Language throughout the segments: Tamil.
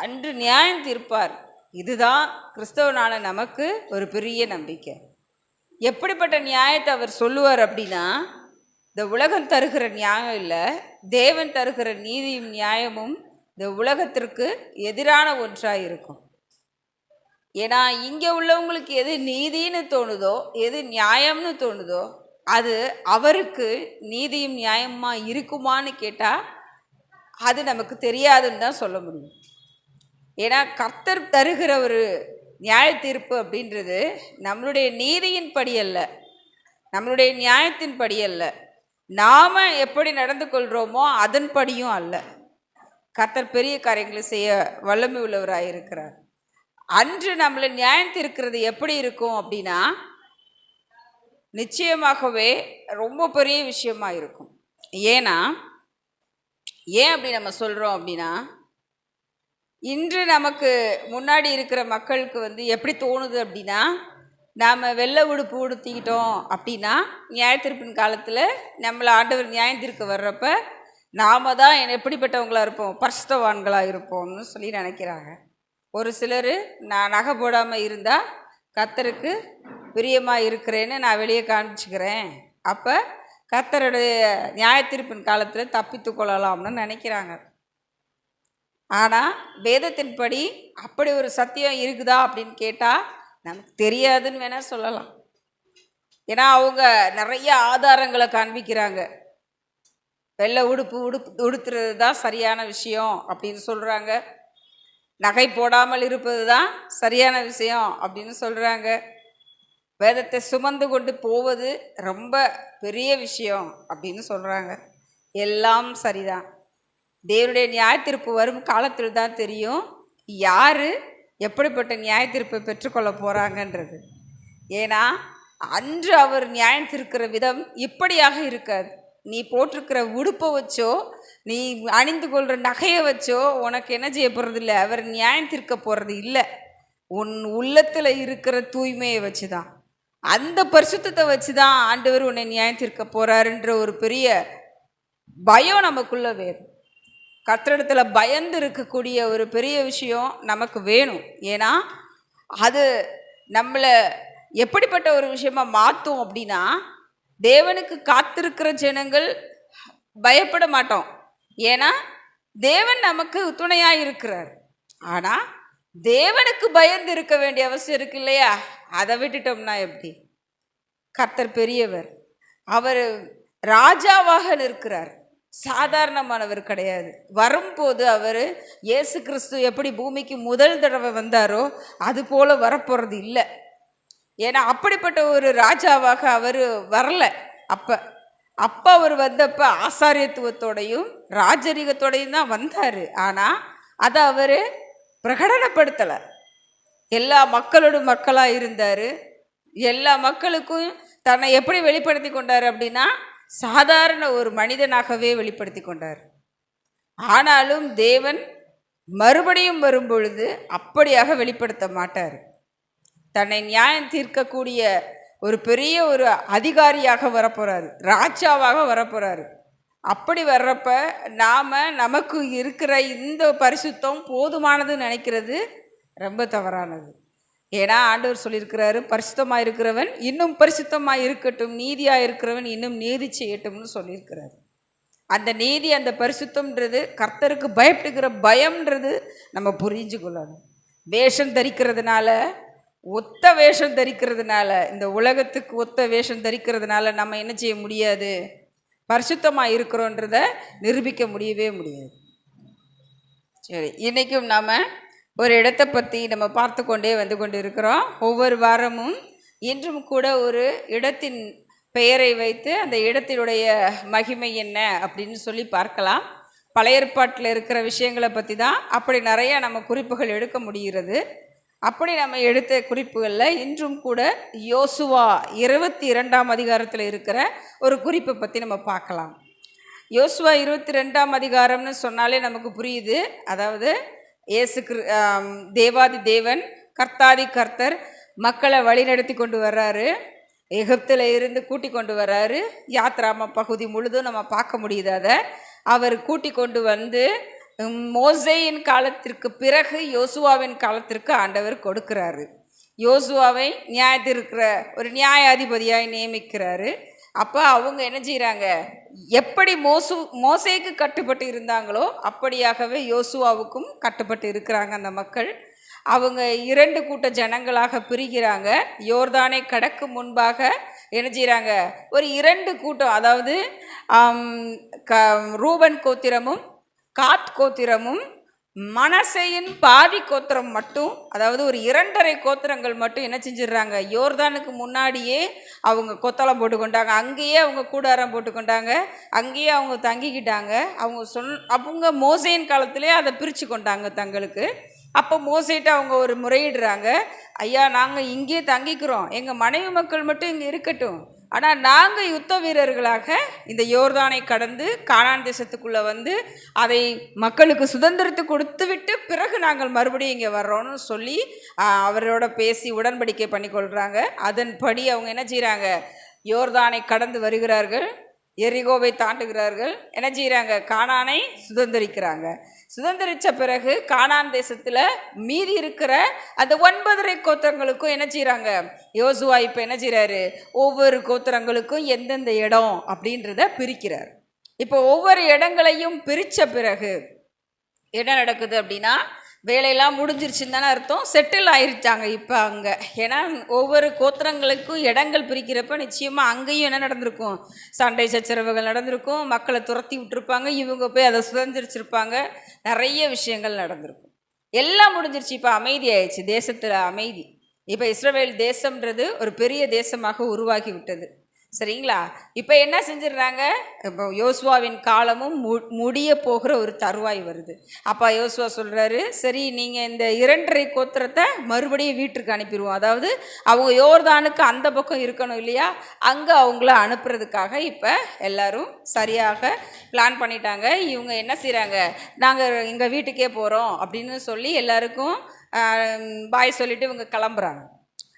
அன்று நியாயம் தீர்ப்பார். இதுதான் கிறிஸ்தவனான நமக்கு ஒரு பெரிய நம்பிக்கை. எப்படிப்பட்ட நியாயத்தை அவர் சொல்லுவார் அப்படின்னா இந்த உலகம் தருகிற நியாயம் இல்லை தேவன் தருகிற நீதியும் நியாயமும் இந்த உலகத்திற்கு எதிரான ஒன்றாக இருக்கும். ஏன்னா இங்கே உள்ளவங்களுக்கு எது நீதின்னு தோணுதோ எது நியாயம்னு தோணுதோ அது அவருக்கு நீதியும் நியாயமாக இருக்குமான்னு கேட்டால் அது நமக்கு தெரியாதுன்னு தான் சொல்ல முடியும். ஏன்னா கர்த்தர் தருகிற ஒரு நியாய தீர்ப்பு அப்படின்றது நம்மளுடைய நீதியின் படி அல்ல. நம்மளுடைய நியாயத்தின் படி அல்ல. நாம் எப்படி நடந்து கொள்கிறோமோ அதன் படியும் அல்ல. கர்த்தர் பெரிய காரியங்களை செய்ய வல்லமை உள்ளவராக இருக்கிறார். அன்று நம்மளை நியாயம் தீர்க்கிறது எப்படி இருக்கும் அப்படின்னா நிச்சயமாகவே ரொம்ப பெரிய விஷயமா இருக்கும். ஏன்னா ஏன் அப்படி நம்ம சொல்கிறோம் அப்படின்னா இன்று நமக்கு முன்னாடி இருக்கிற மக்களுக்கு வந்து எப்படி தோணுது அப்படின்னா நாம் வெள்ளை உடுப்பு உடுத்திக்கிட்டோம் அப்படின்னா நியாயத்திருப்பின் காலத்தில் நம்மளை ஆண்டவர் நியாயத்திற்கு வர்றப்ப நாம தான் எப்படிப்பட்டவங்களாக இருப்போம்? பரிசுத்தவான்களாக இருப்போம்னு சொல்லி நினைக்கிறாங்க. ஒரு சிலர் நான் நகை போடாமல் இருந்தால் கத்தருக்கு பிரியமாக இருக்கிறேன்னு நான் வெளியே காமிச்சுக்கிறேன் அப்போ கத்தருடைய நியாயத்திருப்பின் காலத்தில் தப்பித்து கொள்ளலாம்னு நினைக்கிறாங்க. ஆனால் வேதத்தின்படி அப்படி ஒரு சத்தியம் இருக்குதா அப்படின்னு கேட்டால் நமக்கு தெரியாதுன்னு வேணால் சொல்லலாம். ஏன்னா அவங்க நிறைய ஆதாரங்களை காண்பிக்கிறாங்க. வெள்ளை உடுப்பு உடுப்பு உடுத்துறது தான் சரியான விஷயம் அப்படின்னு சொல்கிறாங்க நகை போடாமல் இருப்பது தான் சரியான விஷயம் அப்படின்னு சொல்கிறாங்க வேதத்தை சுமந்து கொண்டு போவது ரொம்ப பெரிய விஷயம் அப்படின்னு சொல்கிறாங்க எல்லாம் சரிதான். தேவனுடைய நியாயத்தீர்ப்பு வரும் காலத்தில் தான் தெரியும் யார் எப்படிப்பட்ட நியாயத்தீர்ப்பை பெற்றுக்கொள்ள போகிறாங்கன்றது ஏன்னா அன்று அவர் நியாயம் தீர்க்கிற விதம் இப்படியாக இருக்காது. நீ போட்டிருக்கிற உடுப்பை வச்சோ நீ அணிந்து கொள்கிற நகையை வச்சோ உனக்கு என்ன செய்ய போகிறது இல்லை அவர் நியாயம் தீர்க்க போகிறது இல்லை. உன் உள்ளத்தில் இருக்கிற தூய்மையை வச்சு தான் அந்த பரிசுத்தத்தை வச்சு தான் ஆண்டவர் உன்னை நியாயம் தீர்க்க போகிறாருன்ற ஒரு பெரிய பயம் நமக்குள்ளே வேணும் கத்திரிடத்தில் பயந்து இருக்கக்கூடிய ஒரு பெரிய விஷயம் நமக்கு வேணும். ஏன்னா அது நம்மளை எப்படிப்பட்ட ஒரு விஷயமா மாற்றும் அப்படின்னா தேவனுக்கு காத்திருக்கிற ஜனங்கள் பயப்பட மாட்டோம். ஏன்னா தேவன் நமக்கு துணையாக இருக்கிறார். ஆனால் தேவனுக்கு பயந்து இருக்க வேண்டிய அவசியம் இருக்கு இல்லையா? அதை விட்டுட்டோம்னா எப்படி? கர்த்தர் பெரியவர். அவர் ராஜாவாக இருக்கிறார் சாதாரணமானவர் கிடையாது. வரும்போது அவர் இயேசு கிறிஸ்து எப்படி பூமிக்கு முதல் தடவை வந்தாரோ அது போல் வரப்போகிறது இல்லை. ஏன்னா அப்படிப்பட்ட ஒரு ராஜாவாக அவர் வரல அப்போ. அப்போ அவர் வந்தப்போ ஆசாரியத்துவத்தோடையும் ராஜரீகத்தோடையும் தான் வந்தார். ஆனால் அதை அவர் பிரகடனப்படுத்தலை. எல்லா மக்களோட மக்களாக இருந்தார். எல்லா மக்களுக்கும் தன்னை எப்படி வெளிப்படுத்தி கொண்டார் அப்படின்னா சாதாரண ஒரு மனிதனாகவே வெளிப்படுத்தி கொண்டார். ஆனாலும் தேவன் மறுபடியும் வரும்பொழுது அப்படியாக வெளிப்படுத்த மாட்டார். தன்னை நியாயம் தீர்க்கக்கூடிய ஒரு பெரிய ஒரு அதிகாரியாக வரப்போகிறாரு ராஜாவாக வரப்போகிறாரு அப்படி வர்றப்ப நாம் நமக்கு இருக்கிற இந்த பரிசுத்தம் போதுமானதுன்னு நினைக்கிறது ரொம்ப தவறானது. ஏன்னா ஆண்டவர் சொல்லியிருக்கிறாரு பரிசுத்தமாக இருக்கிறவன் இன்னும் பரிசுத்தமாக இருக்கட்டும் நீதியாக இருக்கிறவன் இன்னும் நீதி செய்யட்டும்னு சொல்லியிருக்கிறாரு. அந்த நீதி அந்த பரிசுத்தம்ன்றது கர்த்தருக்கு பயப்படுகிற பயம்ன்றது நம்ம புரிஞ்சு கொள்ளணும் வேஷம் தரிக்கிறதுனால ஒத்த வேஷம் தரிக்கிறதுனால இந்த உலகத்துக்கு ஒத்த வேஷம் தரிக்கிறதுனால நம்ம என்ன செய்ய முடியாது? பரிசுத்தமாக இருக்கிறோன்றத நிரூபிக்க முடியவே முடியாது. சரி இன்றைக்கும் நாம் ஒரு இடத்தை பற்றி நம்ம பார்த்து கொண்டே வந்து கொண்டு இருக்கிறோம் ஒவ்வொரு வாரமும் இன்றும் கூட ஒரு இடத்தின் பெயரை வைத்து அந்த இடத்தினுடைய மகிமை என்ன அப்படின்னு சொல்லி பார்க்கலாம். பழைய ஏற்பாட்டில் இருக்கிற விஷயங்களை பற்றி தான் அப்படி நிறையா நம்ம குறிப்புகள் எடுக்க முடிகிறது. அப்படி நம்ம எடுத்த குறிப்புகளில் இன்றும் கூட யோசுவா இருபத்தி இரண்டாம் அதிகாரத்தில் இருக்கிற ஒரு குறிப்பை பற்றி நம்ம பார்க்கலாம். யோசுவா இருபத்தி ரெண்டாம் அதிகாரம்னு சொன்னாலே நமக்கு புரியுது. அதாவது இயேசு கிரு தேவாதி தேவன் கர்த்தாதி கர்த்தர் மக்களை வழிநடத்தி கொண்டு வர்றாரு. எகிப்தில் இருந்து கூட்டி கொண்டு வர்றாரு. யாத்ராம பகுதி முழுதும் நம்ம பார்க்க முடியுது அதை. அவர் கூட்டி கொண்டு வந்து மோசையின் மோசேயின் காலத்திற்கு பிறகு யோசுவாவின் காலத்திற்கு ஆண்டவர் கொடுக்கிறாரு. யோசுவாவை நியாயத்திருக்கிற ஒரு நியாயாதிபதியாய் நியமிக்கிறாரு. அப்போ அவங்க என்ன செய்கிறாங்க எப்படி மோசு மோசைக்கு கட்டுப்பட்டு இருந்தாங்களோ அப்படியாகவே யோசுவாவுக்கும் கட்டுப்பட்டு இருக்கிறாங்க அந்த மக்கள். அவங்க இரண்டு கூட்ட ஜனங்களாக பிரிகிறாங்க. யோர்தானை கடக்கு முன்பாக என்ன செய்கிறாங்க ஒரு இரண்டு கூட்டம் அதாவது க ரூபன் கோத்திரமும் காத் கோத்திரமும் மனசையின் பாதி கோத்திரம் மட்டும் அதாவது ஒரு இரண்டரை கோத்திரங்கள் மட்டும் என்ன செஞ்சிடுறாங்க? யோர்தானுக்கு முன்னாடியே அவங்க கொத்தளம் போட்டுக்கொண்டாங்க. அங்கேயே அவங்க கூடாரம் போட்டுக்கொண்டாங்க. அங்கேயே அவங்க தங்கிக்கிட்டாங்க. அவங்க சொல் அவங்க மோசையின் காலத்திலே அதை பிரித்து கொண்டாங்க தங்களுக்கு. அப்போ மோசைட்டு அவங்க ஒரு முறையிடுறாங்க. ஐயா நாங்கள் இங்கேயே தங்கிக்கிறோம். எங்கள் மனைவி மக்கள் மட்டும் இங்கே இருக்கட்டும். ஆனால் நாங்கள் யுத்த வீரர்களாக இந்த யோர்தானை கடந்து கானான் தேசத்துக்குள்ளே வந்து அதை மக்களுக்கு சுதந்திரத்தை கொடுத்து விட்டு பிறகு நாங்கள் மறுபடியும் இங்கே வர்றோம்னு சொல்லி அவரோட பேசி உடன்படிக்கை பண்ணிக்கொள்கிறாங்க அதன்படி அவங்க என்ன செய்கிறாங்க யோர்தானை கடந்து வருகிறார்கள் எரிகோவை தாண்டுகிறார்கள். என்ன செய்கிறாங்க கானானை சுதந்திரிக்கிறாங்க. சுதந்திரித்த பிறகு கானான் தேசத்தில் மீதி இருக்கிற அந்த ஒன்பதரை கோத்திரங்களுக்கும் என்ன செய்கிறாங்க யோசுவா இப்போ என்ன செய்கிறாரு ஒவ்வொரு கோத்திரங்களுக்கும் எந்தெந்த இடம் அப்படின்றத பிரிக்கிறார். இப்போ ஒவ்வொரு இடங்களையும் பிரித்த பிறகு என்ன நடக்குது அப்படின்னா வேலையெல்லாம் முடிஞ்சிருச்சுன்னு தானே அர்த்தம்? செட்டில் ஆயிருச்சாங்க இப்போ அங்கே. ஏன்னா ஒவ்வொரு கோத்திரங்களுக்கும் இடங்கள் பிரிக்கிறப்ப நிச்சயமாக அங்கேயும் என்ன நடந்திருக்கும்? சண்டை சச்சரவுகள் நடந்திருக்கும். மக்களை துரத்தி விட்டுருப்பாங்க. இவங்க போய் அதை சுதந்திரிச்சிருப்பாங்க. நிறைய விஷயங்கள் நடந்திருக்கும். எல்லாம் முடிஞ்சிருச்சு. இப்போ அமைதி ஆயிடுச்சு. தேசத்தில் அமைதி. இப்போ இஸ்ரேல் தேசம்ன்றது ஒரு பெரிய தேசமாக உருவாகி விட்டது சரிங்களா? இப்போ என்ன செஞ்சிடுறாங்க? இப்போ யோசுவாவின் காலமும் மு முடிய போகிற ஒரு தருவாய் வருது. அப்பா யோசுவா சொல்கிறாரு சரி நீங்கள் இந்த இரண்டரை கோத்திரத்தை மறுபடியும் வீட்டுக்கு அனுப்பிடுவோம் அதாவது அவங்க யோர்தானுக்கு அந்த பக்கம் இருக்கணும் இல்லையா? அங்கே அவங்கள அனுப்புறதுக்காக இப்போ எல்லாரும் சரியாக பிளான் பண்ணிட்டாங்க. இவங்க என்ன செய்கிறாங்க நாங்கள் எங்கள் வீட்டுக்கே போகிறோம் அப்படின்னு சொல்லி எல்லாருக்கும் பாய் சொல்லிவிட்டு இவங்க கிளம்புறாங்க.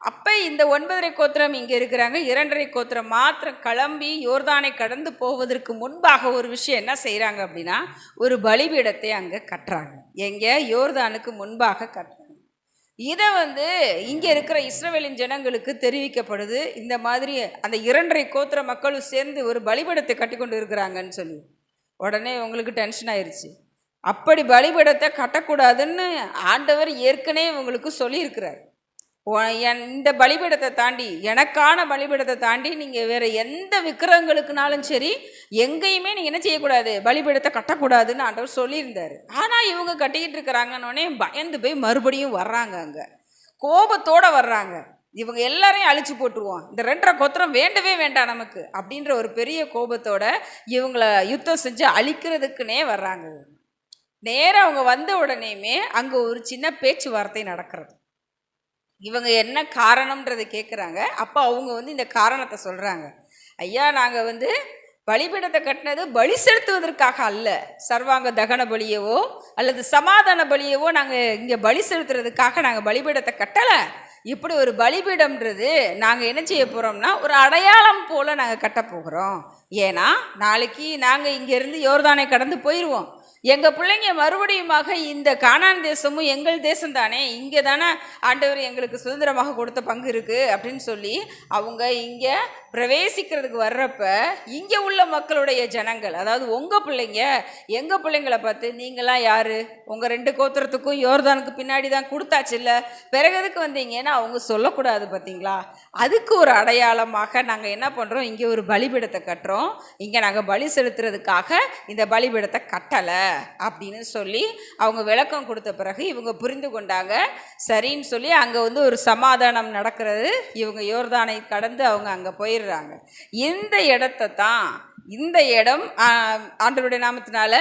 அப்போ இந்த ஒன்பதரை கோத்திரம் இங்கே இருக்கிறாங்க. இரண்டரை கோத்திரம் மாத்திரம் கிளம்பி யோர்தானை கடந்து போவதற்கு முன்பாக ஒரு விஷயம் என்ன செய்கிறாங்க அப்படின்னா ஒரு பலிபீடத்தை அங்கே கட்டுறாங்க. எங்கே? யோர்தானுக்கு முன்பாக கட்டுறாங்க. இதை வந்து இங்கே இருக்கிற இஸ்ரவேலின் ஜனங்களுக்கு தெரிவிக்கப்படுது. இந்த மாதிரி அந்த இரண்டரை கோத்திர மக்களும் சேர்ந்து ஒரு பலிபீடத்தை கட்டி கொண்டு இருக்கிறாங்கன்னு சொல்லி. உடனே உங்களுக்கு டென்ஷன் ஆயிடுச்சு அப்படி பலிபீடத்தை கட்டக்கூடாதுன்னு ஆண்டவர் ஏற்கனவே உங்களுக்கு சொல்லியிருக்கிறார். இந்த பலிபீடத்தை தாண்டி எனக்கான பலிபீடத்தை தாண்டி நீங்கள் வேறு எந்த விக்கிரகங்களுக்குனாலும் சரி எங்கேயுமே நீங்கள் என்ன செய்யக்கூடாது? பலிபீடத்தை கட்டக்கூடாதுன்னு ஆண்டவர் சொல்லியிருந்தார். ஆனால் இவங்க கட்டிக்கிட்டு இருக்கிறாங்கன்னொடனே பயந்து போய் மறுபடியும் வர்றாங்க அங்கே. கோபத்தோடு வர்றாங்க. இவங்க எல்லாரையும் அழிச்சு போட்டுருவோம். இந்த ரெண்டரை கொத்திரம் வேண்டவே வேண்டாம் நமக்கு அப்படின்ற ஒரு பெரிய கோபத்தோட இவங்களை யுத்தம் செஞ்சு அழிக்கிறதுக்குனே வர்றாங்க நேராக அவங்க வந்த உடனேயுமே அங்கே ஒரு சின்ன பேச்சுவார்த்தை நடக்கிறது. இவங்க என்ன காரணம்ன்றதை கேட்குறாங்க அப்போ அவங்க வந்து இந்த காரணத்தை சொல்கிறாங்க ஐயா நாங்கள் வந்து பலிபீடத்தை கட்டினது பலி செலுத்துவதற்காக அல்ல. சர்வாங்க தகன பலியவோ அல்லது சமாதான பலியவோ நாங்கள் இங்கே பலி செலுத்துறதுக்காக நாங்கள் பலிபீடத்தை கட்டலை. இப்படி ஒரு பலிபீடம்ன்றது நாங்கள் என்ன செய்ய போகிறோம்னா ஒரு அடையாளம் போல் நாங்கள் கட்ட போகிறோம். ஏன்னா நாளைக்கு நாங்கள் இங்கேருந்து யோர்தானை கடந்து போயிடுவோம் எங்கள் பிள்ளைங்க மறுபடியுமாக இந்த கானான் தேசமும் எங்கள் தேசம் தானே இங்கே தானே ஆண்டவர் எங்களுக்கு சுதந்திரமாக கொடுத்த பங்கு இருக்குது அப்படின்னு சொல்லி அவங்க இங்கே பிரவேசிக்கிறதுக்கு வர்றப்ப இங்கே உள்ள மக்களுடைய ஜனங்கள் அதாவது உங்கள் பிள்ளைங்க எங்கள் பிள்ளைங்களை பார்த்து நீங்களாம் யார்? உங்கள் ரெண்டு கோத்திரத்துக்கும் யோர்தானுக்கு பின்னாடி தான் கொடுத்தாச்சு இல்லை? பிறகு எதுக்கு வந்தீங்கன்னா அவங்க சொல்லக்கூடாது பார்த்தீங்களா? அதுக்கு ஒரு அடையாளமாக நாங்கள் என்ன பண்ணுறோம் இங்கே ஒரு பலிபீடத்தை கட்டுறோம். இங்கே நாங்கள் பலி செலுத்துறதுக்காக இந்த பலிபீடத்தை கட்டலை. அப்படின்னு சொல்லி அவங்க விளக்கம் கொடுத்த பிறகு இவங்க புரிந்து கொண்டாங்க. சரின்னு சொல்லி அங்கே வந்து ஒரு சமாதானம் நடக்கிறது. இவங்க யோர்தானை கடந்து அவங்க அங்கே போயிடுறாங்க. இந்த இடத்த தான் இந்த இடம் ஆண்டருடைய ஆண்டவருடைய நாமத்தினால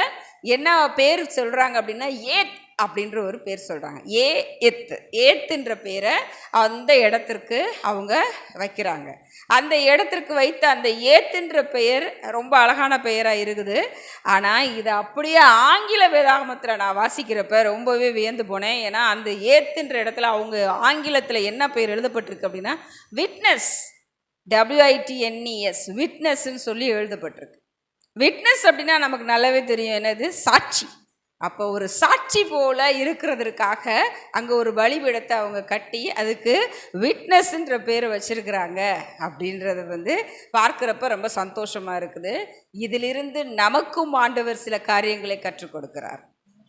என்ன பேர் சொல்கிறாங்க அப்படின்னா ஏத் அப்படின்ற ஒரு பேர் சொல்கிறாங்க ஏ எத்து ஏத்துன்ற பேரை அந்த இடத்திற்கு அவங்க வைக்கிறாங்க. அந்த இடத்திற்கு வைத்த அந்த ஏத்துன்ற பெயர் ரொம்ப அழகான பெயராக இருக்குது. ஆனால் இது அப்படியே ஆங்கில வேதாகமத்தில் நான் வாசிக்கிறப்ப ரொம்பவே வியந்து போனேன். ஏன்னா அந்த ஏத்துன்ற இடத்துல அவங்க ஆங்கிலத்தில் என்ன பெயர் எழுதப்பட்டிருக்கு அப்படின்னா விட்னஸ். டபிள்யூஐடிஎன்இஎஸ் விட்னஸ்ன்னு சொல்லி எழுதப்பட்டிருக்கு. விட்னஸ் அப்படின்னா நமக்கு நல்லாவே தெரியும். என்னது? சாட்சி. அப்போ ஒரு சாட்சி போல இருக்கிறதுக்காக அங்கே ஒரு பலிபீடத்தை அவங்க கட்டி அதுக்கு விட்னஸ்ன்ற பேரை வச்சுருக்கிறாங்க அப்படின்றது வந்து பார்க்குறப்ப ரொம்ப சந்தோஷமாக இருக்குது. இதிலிருந்து நமக்கும் ஆண்டவர் சில காரியங்களை கற்றுக் கொடுக்கிறார்.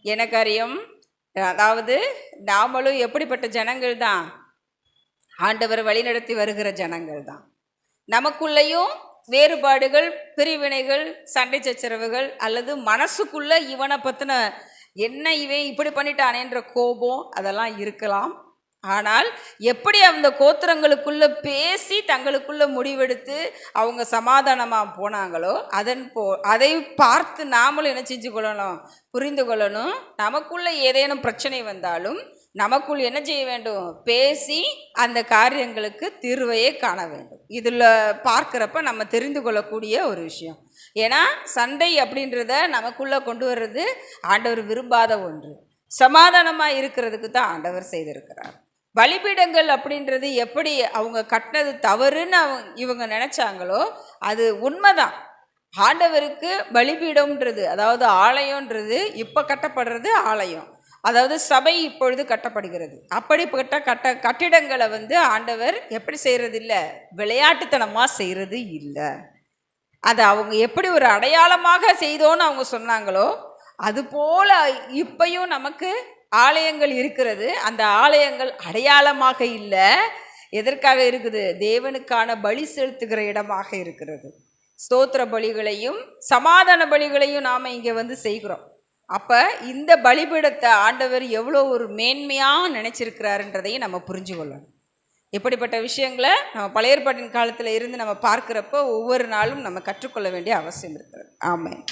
என்ன காரியம்? அதாவது நாமளும் எப்படிப்பட்ட ஜனங்கள் தான்? ஆண்டவர் வழிநடத்தி வருகிற ஜனங்கள் தான். நமக்குள்ளேயும் வேறுபாடுகள் பிரிவினைகள் சண்டை சச்சரவுகள் அல்லது மனசுக்குள்ளே இவனை பற்றின என்ன இவன் இப்படி பண்ணிட்டானேன்ற கோபம் அதெல்லாம் இருக்கலாம். ஆனால் எப்படி அந்த கோத்திரங்களுக்குள்ளே பேசி தங்களுக்குள்ள முடிவெடுத்து அவங்க சமாதானமாக போனாங்களோ அதன் போ அதை பார்த்து நாமளும் என்ன செஞ்சு கொள்ளணும் புரிந்து கொள்ளணும். நமக்குள்ளே ஏதேனும் பிரச்சனை வந்தாலும் நமக்குள் என்ன செய்ய வேண்டும்? பேசி அந்த காரியங்களுக்கு தீர்வையே காண வேண்டும். இதில் பார்க்குறப்ப நம்ம தெரிந்து கொள்ளக்கூடிய ஒரு விஷயம். ஏன்னா சண்டை அப்படின்றத நமக்குள்ளே கொண்டு வர்றது ஆண்டவர் விரும்பாத ஒன்று. சமாதானமாக இருக்கிறதுக்கு தான் ஆண்டவர் செய்திருக்கிறார். பலிபீடங்கள் அப்படின்றது எப்படி அவங்க கட்டினது தவறுன்னு அவங்க இவங்க நினச்சாங்களோ அது உண்மைதான். ஆண்டவருக்கு பலிபீடம்ன்றது அதாவது ஆலயம்ன்றது இப்போ கட்டப்படுறது ஆலயம். அதாவது சபை இப்பொழுது கட்டப்படுகிறது. அப்படிப்பட்ட கட்ட கட்டிடங்களை வந்து ஆண்டவர் எப்படி செய்கிறது இல்லை விளையாட்டுத்தனமாக செய்கிறது இல்லை. அதை அவங்க எப்படி ஒரு அடையாளமாக செய்தோன்னு அவங்க சொன்னாங்களோ அதுபோல் இப்பையும் நமக்கு ஆலயங்கள் இருக்கிறது. அந்த ஆலயங்கள் அடையாளமாக இல்லை. எதற்காக இருக்குது? தேவனுக்கான பலி செலுத்துகிற இடமாக இருக்கிறது. ஸ்தோத்திர பலிகளையும் சமாதான பலிகளையும் நாம் இங்கே வந்து செய்கிறோம். அப்போ இந்த பலிபீடத்தை ஆண்டவர் எவ்வளோ ஒரு மேன்மையாக நினச்சிருக்கிறாருன்றதையும் நம்ம புரிஞ்சு கொள்ளணும். இப்படிப்பட்ட விஷயங்களை நம்ம பழையற்பாட்டின் காலத்தில் இருந்து நம்ம பார்க்குறப்போ ஒவ்வொரு நாளும் நம்ம கற்றுக்கொள்ள வேண்டிய அவசியம் இருக்கிறது. ஆமாம்